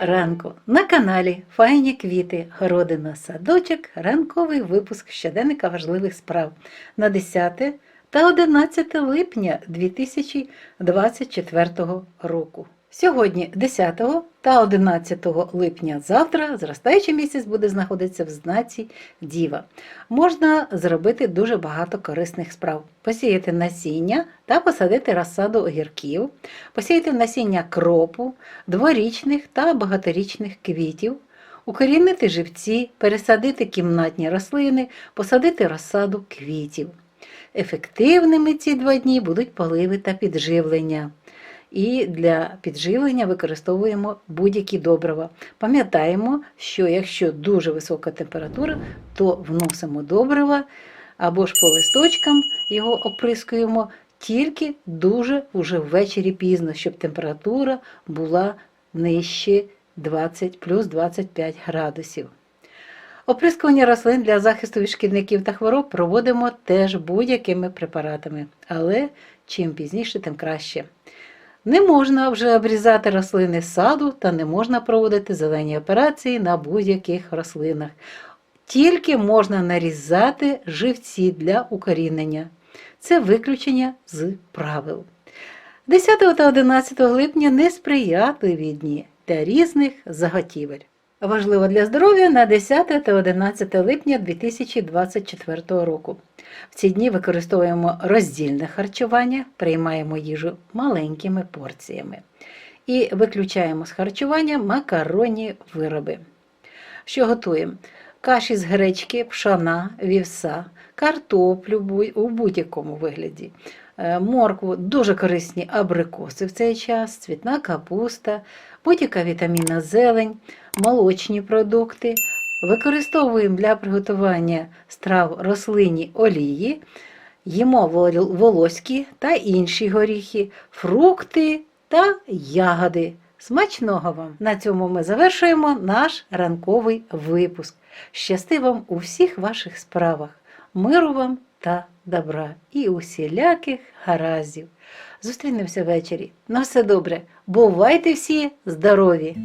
ранку на каналі Файні квіти, городина, садочок, ранковий випуск щоденника важливих справ на 10 та 11 липня 2024 року. Сьогодні 10 та 11 липня завтра зростаючий місяць буде знаходитися в знаці Діва. Можна зробити дуже багато корисних справ: посіяти насіння та посадити розсаду огірків, посіяти насіння кропу, дворічних та багаторічних квітів, укорінити живці, пересадити кімнатні рослини, посадити розсаду квітів. Ефективними ці два дні будуть поливи та підживлення. І для підживлення використовуємо будь-які добрива. Пам'ятаємо, що якщо дуже висока температура, то вносимо добрива або ж по листочкам його оприскуємо тільки дуже уже ввечері пізно, щоб температура була нижче 20 плюс 25 градусів. Оприскування рослин для захисту від шкідників та хвороб проводимо теж будь-якими препаратами, але чим пізніше, тим краще. Не можна вже обрізати рослини з саду та не можна проводити зелені операції на будь-яких рослинах. Тільки можна нарізати живці для укорінення. Це виключення з правил. 10 та 11 липня несприятливі дні для різних заготівель. Важливо для здоров'я на 10 та 11 липня 2024 року. В ці дні використовуємо роздільне харчування, приймаємо їжу маленькими порціями і виключаємо з харчування макаронні вироби. Що готуємо? Каші з гречки, пшона, вівса, картоплю у будь-якому вигляді, е, моркву, дуже корисні абрикоси в цей час, цвітна капуста, будь-яка вітамінна зелень, молочні продукти. Використовуємо для приготування страв рослинні олії, їмо вол- волоські та інші горіхи, фрукти та ягоди. Смачного вам! На цьому ми завершуємо наш ранковий випуск. Щасти вам у всіх ваших справах, миру вам та добра і усіляких гараздів. Зустрінемося ввечері. На все добре. Бувайте всі здорові!